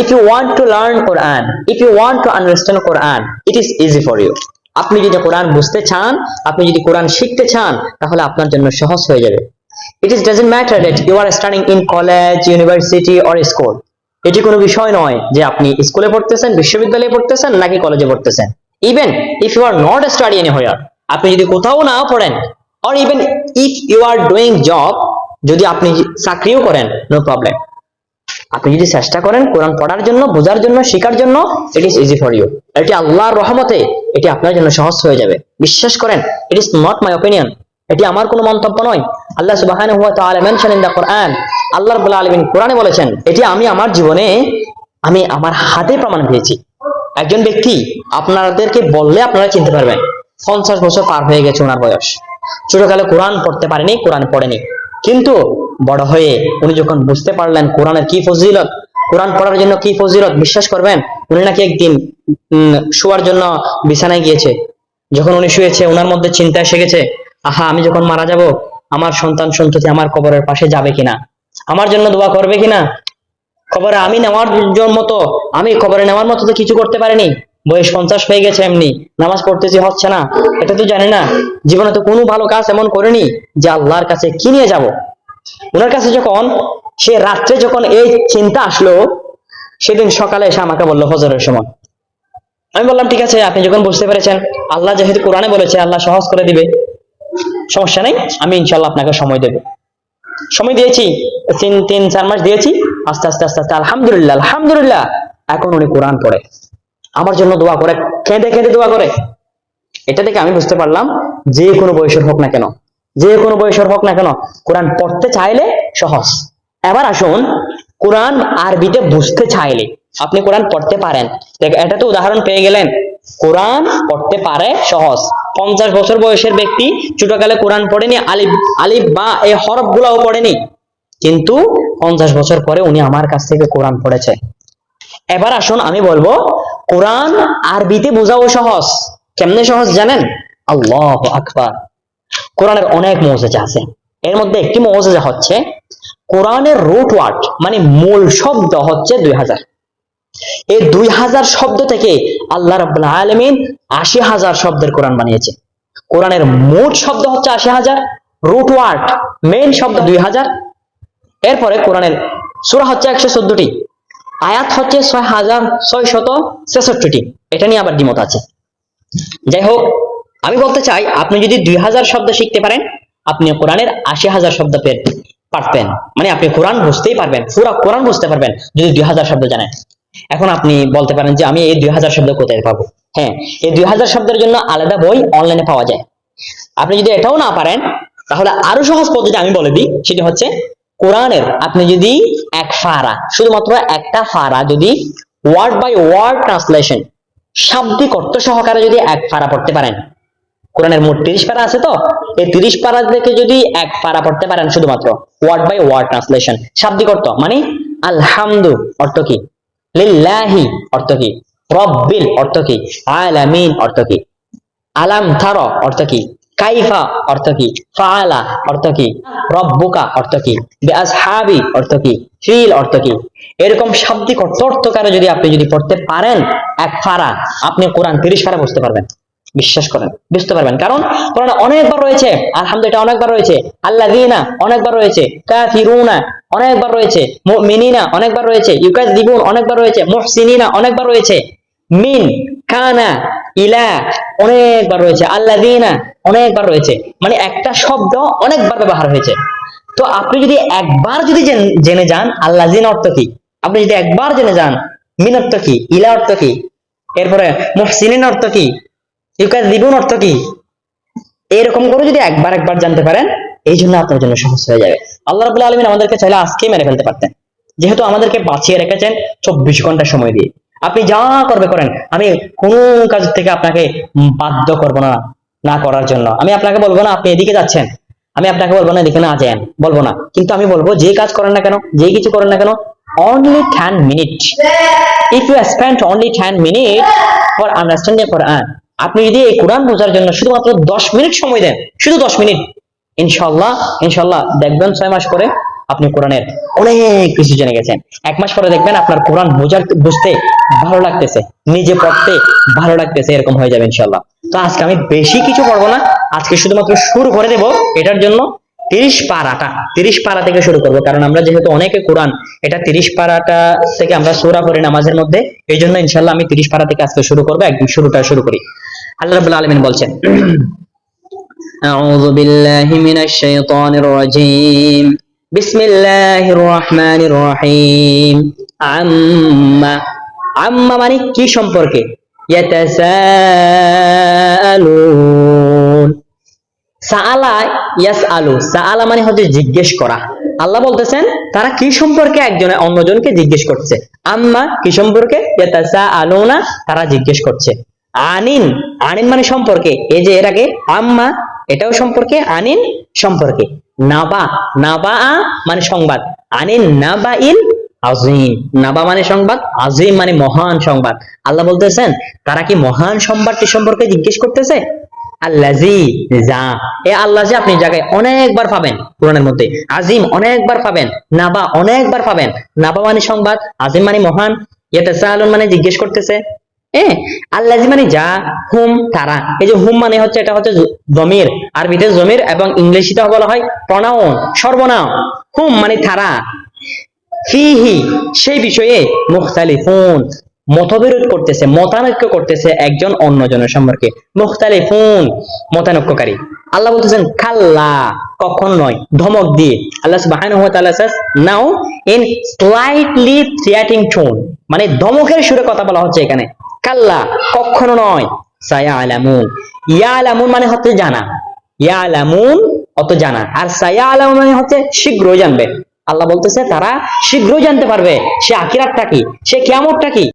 if you want to learn Quran, if you want to understand Quran, it is easy for you. আপনি যদি কোরআন বুঝতে চান আপনি যদি কোরআন শিখতে চান তাহলে আপনার জন্য সহজ হয়ে যাবে। It is doesn't matter that you are studying in college university or school এটি কোনো বিষয় নয় যে আপনি স্কুলে পড়তেছেন বিশ্ববিদ্যালয়ে পড়তেছেন নাকি কলেজে পড়তেছেন। Even if you are not study anywhere আপনি যদি কোথাও না পড়েন or even if you are doing job যদি আপনি চাকরিও করেন নো প্রবলেম আপনি যদি চেষ্টা করেন কোরআন পড়ার জন্য, বোঝার জন্য, শেখার জন্য it is easy for you এটি আল্লাহর রহমতে এটি আপনার জন্য সহজ হয়ে যাবে। বিশ্বাস করেন it is not my opinion এটি আমার কোনো মন্তব্য নয়। আল্লাহ সুবহানাহু ওয়া তাআলা মেনশন ইন দ্য কোরআন আল্লাহ রাব্বুল আলামিন কোরআনে বলেছেন, এটি আমি আমার জীবনে, আমি আমার হাতে প্রমাণ পেয়েছি। একজন ব্যক্তি আপনাদেরকে বললে আপনারা চিনতে পারবেন, পঞ্চাশ বছর পার হয়ে গেছে ওনার বয়স। ছোটকালে কোরআন পড়তে পারেনি, কোরআন পড়েনি। কিন্তু বড় হয়ে উনি যখন বুঝতে পারলেন কোরআনের কি ফজিলত, কোরআন পড়ার জন্য কি ফজিলত বিশ্বাস করবেন, উনি নাকি একদিন শোয়ার জন্য বিছানায় গিয়েছে। যখন উনি শুয়েছে ওনার মধ্যে চিন্তা এসে গেছে, আহা, আমি যখন মারা যাব, আমার সন্তান সন্ততি আমার কবরের পাশে যাবে কিনা? আমার জন্য দোয়া করবে কিনা? খবরে আমি নেওয়ার মতো, আমি খবরে নেওয়ার মতো তো কিছু করতে পারিনি। বয়স পঞ্চাশ হয়ে গেছে এমনি, নামাজ পড়তেছি, হচ্ছে না? এটা তো জানি না। জীবনে তো কোনো ভালো কাজ এমন করিনি যে আল্লাহর কাছে কি নিয়ে যাব। ওনার কাছে যখন, সে রাত্রে যখন এই চিন্তা আসলো, সেদিন সকালে এসে আমাকে বলল ফজরের সময়। আমি বললাম, ঠিক আছে, আপনি যখন বুঝতে পেরেছেন, আল্লাহ যেহেতু কোরআনে বলেছে, আল্লাহ সহজ করে দিবে। সমস্যা নেই, আমি ইনশাল্লাহ আপনাকে সময় দেবো। সময় দিয়েছি, তিন তিন, চার মাস দিয়েছি, আস্তে আস্তে আস্তে আস্তে, আলহামদুলিল্লাহ আলহামদুলিল্লাহ, এখন উনি কোরআন পড়ে। আমার জন্য দোয়া করে, কেঁদে কেঁদে দোয়া করে। এটা থেকে আমি বুঝতে পারলাম, যে কোনো বয়সের হোক না কেন, যে কোনো বয়সের হোক না কেন, কোরআন পড়তে চাইলে সহজ। এবার আসুন, কোরআন আরবিতে বুঝতে চাইলে, আপনি কোরআন পড়তে পারেন। দেখ, এটা তো উদাহরণ পেয়ে গেলেন। কোরআন পড়তে পারে সহজ। পঞ্চাশ বছর বয়সের ব্যক্তি ছোটকালে কোরআন পড়েনি, আলিফ আলিফ বা এই হরফ গুলাও পড়েনি। কিন্তু পঞ্চাশ বছর পরে উনি আমার কাছ থেকে কোরআন পড়েছে। এবার আসুন, আমি বলব কোরআন আরবিতে বোঝাও সহজ। কেমনে সহজ জানেন? আল্লাহ আকবার। কোরআনের অনেক মৌজেজা আছে। এর মধ্যে একটি মৌজেজা হচ্ছে, কোরআনের রুট ওয়ার্ড মানে মূল শব্দ হচ্ছে দুই হাজার। এই দুই হাজার শব্দ থেকে আল্লাহ রাব্বুল আলামিন আশি হাজার শব্দের কোরআন বানিয়েছে। কোরআনের মোট শব্দ হচ্ছে আশি হাজার রুট ওয়ার্ড মেইন শব্দ দুই হাজার। এরপরে কোরআনের সূরা হচ্ছে একশো চোদ্দটি। আয়াত হচ্ছে ছয় হাজার ছয় শত ছেষট্টিটি। এটা নিয়ে আবার দ্বিমত আছে। যাই হোক, আমি বলতে চাই, আপনি যদি দুই হাজার শব্দ শিখতে পারেন আপনি কোরআনের আশি হাজার শব্দ পারতেন। মানে আপনি কোরআন বুঝতেই পারবেন, পুরো কোরআন বুঝতে পারবেন যদি দুই হাজার শব্দ জানেন। এখন আপনি বলতে পারেন যে, আমি এই দুই হাজার শব্দ কোথায় পাবো? হ্যাঁ এই দুই হাজার শব্দের জন্য আলাদা বই অনলাইনে পাওয়া যায়। আপনি যদি এটাও না পারেন, তাহলে আরও সহজ পদ্ধতি আমি বলে দিই, সেটি হচ্ছে কোরআনের আপনি যদি এক ফারা, শুধুমাত্র একটা ফারা যদি ওয়ার্ড বাই ওয়ার্ড ট্রান্সলেশন শাব্দিক অর্থ সহকারে যদি এক ফারা পড়তে পারেন। কোরআনের মোট তিরিশ পারা আছে তো? এই তিরিশ পারা থেকে যদি এক পারা পড়তে পারেন শুধুমাত্র ওয়ার্ড বাই ওয়ার্ড ট্রান্সলেশন শাব্দিক অর্থ মানে আলহামদু অর্থ কি? লিল্লাহি অর্থ কি? রব্বিল অর্থ কি? আলামিন অর্থ কি? আলাম থার অর্থ কি? কাইফা অর্থ কি? ফাআলা অর্থ কি? রব্বুকা অর্থ কি? বিআসহাবি অর্থ কি? ফিল অর্থ কি? এরকম শাব্দিক অর্থ অর্থকারে যদি আপনি যদি পড়তে পারেন, এক ফারা, আপনি কোরআন তিরিশ ফারা বুঝতে পারবেন। বিশ্বাস করেন, বুঝতে পারবেন। কারণ কোরআনে অনেকবার রয়েছে, আলহামদুলিল্লাহ অনেকবার রয়েছে, আল্লাযীনা অনেকবার রয়েছে, কাফিরুনা অনেকবার রয়েছে, মুমিনিনা অনেকবার রয়েছে ইউকাযযিবুন অনেকবার রয়েছে, মুহসিনিনা অনেকবার রয়েছে। মিন কানা ইলা অনেকবার রয়েছে, আল্লাযীনা অনেকবার রয়েছে। মানে একটা শব্দ অনেকবার ব্যবহার হয়েছে। তো আপনি যদি একবার যদি জেনে যান, আল্লাযীন অর্থ কি? আপনি যদি একবার জেনে যান, মিন অর্থ কি? ইলা অর্থ কি? এরপরে মুহসিনিন অর্থ কি? ইউকাজ দিবুন অর্থ কি? এরকম করে যদি একবার একবার জানতে পারেন, এই জন্য আপনার জন্য সহজ হয়ে যাবে। আল্লাহ রাবুল্লাহ আলমিন আমাদেরকে চাইলে আজকেই মেরে ফেলতে পারতেন। যেহেতু আমাদেরকে বাঁচিয়ে রেখেছেন চব্বিশ ঘণ্টা সময় দিয়ে। আপনি যা করবে করেন, আমি কোন কাজ থেকে আপনাকে বাধ্য করব না না করার জন্য। আমি আপনাকে বলব না, আপনি এদিকে যাচ্ছেন। আমি আপনাকে বলব না, এদিকে না যান। বলব না। কিন্তু আমি বলব, যে কাজ করেন না কেন, যে কিছু করেন না কেন only ten minute if you spend only ten minute for understanding Quran আপনি যদি এই কোরআন বোঝার জন্য শুধুমাত্র দশ মিনিট সময় দেন, শুধু দশ মিনিট ইনশাল্লাহ ইনশাল্লাহ দেখবেন ছয় মাস পরে আপনি কোরআনের অনেক কিছু জেনে গেছেন এক মাস পরে দেখবেন আপনার কোরআন বোঝার বুঝতে ভালো লাগতেছে নিজে পড়তে ভালো লাগতেছে এরকম হয়ে যাবে ইনশাল্লাহ তো আজকে আমি বেশি কিছু পড়বো না আজকে শুধুমাত্র শুরু করে দেব এটার জন্য তিরিশ পারাটা তিরিশ পারা থেকে শুরু করব কারণ আমরা যেহেতু অনেকে কোরআন এটা তিরিশ পারাটা থেকে আমরা সুরা পড়ি নামাজের মধ্যে এই জন্য ইনশাল্লাহ আমি তিরিশ পারা থেকে আজকে শুরু করবো একদম শুরুটা শুরু করি আল্লাহ রাবুল আলমিন বলছেন أعوذ بالله من الشيطان الرجيم بسم الله الرحمن الرحيم عما عما মানে কি সম্পর্কে يتساءلون সাআলা ইয়াস আলু সাআলা মানে হচ্ছে জিজ্ঞেস করা আল্লাহ বলতেছেন তারা কি সম্পর্কে একজনে অন্যজনকে জিজ্ঞেস করছে আম্মা কি সম্পর্কে আলুনা তারা জিজ্ঞেস করছে আনিন আনিন মানে সম্পর্কে এই যে এর আগে আম্মা এটাও সম্পর্কে, আনিন সম্পর্কে। নাবা নাবা মানে সংবাদ। আনিন নাবা ইল আজিম। নাবা মানে সংবাদ, আজিম মানে মহান সংবাদ। আল্লাহ বলতেছেন, তারা কি মহান সংবাদটি সম্পর্কে জিজ্ঞেস করতেছে? আল্লাজি যা। এ আল্লাহ যে আপনি জায়গায় অনেকবার পাবেন কোরআনের মধ্যে। আজিম অনেকবার পাবেন, নাবা অনেকবার পাবেন। নাবা মানে সংবাদ, আজিম মানে মহান। ইয়েতে মানে জিজ্ঞেস করতেছে। হ্যাঁ আল্লাহ মানে যা, হুম, তারা। এই যে হুম মানে হচ্ছে, এটা হচ্ছে জমির আরবিতে জমির এবং ইংলিশিতে বলা হয় প্রণাও সর্বনাম। হুম মানে তারা। সেই বিষয়ে মুখতালিফুন। মতবিরোধ করতেছে, মতানৈক্য করতেছে একজন অন্যজনের সম্পর্কে। মুখতালিফুন, মতানৈক্যকারী। আল্লাহ বলতেছেন, খাল্লা, কখন নয়? ধমক দিয়ে। আল্লাহ says, now in slightly threatening tone মানে ধমকের সুরে কথা বলা হচ্ছে এখানে। কাল্লা কখনো নয়? সায়ালামুন। ইয়ালামুন মানে হচ্ছে জানা। ইয়ালামুন অত জানা। আর সায়ালামুন মানে হচ্ছে শীঘ্রই জানবে। আল্লাহ বলতেছে, তারা শীঘ্রই জানতে পারবে, সে আকিরাতটা কি? সে কিয়ামতটা কি?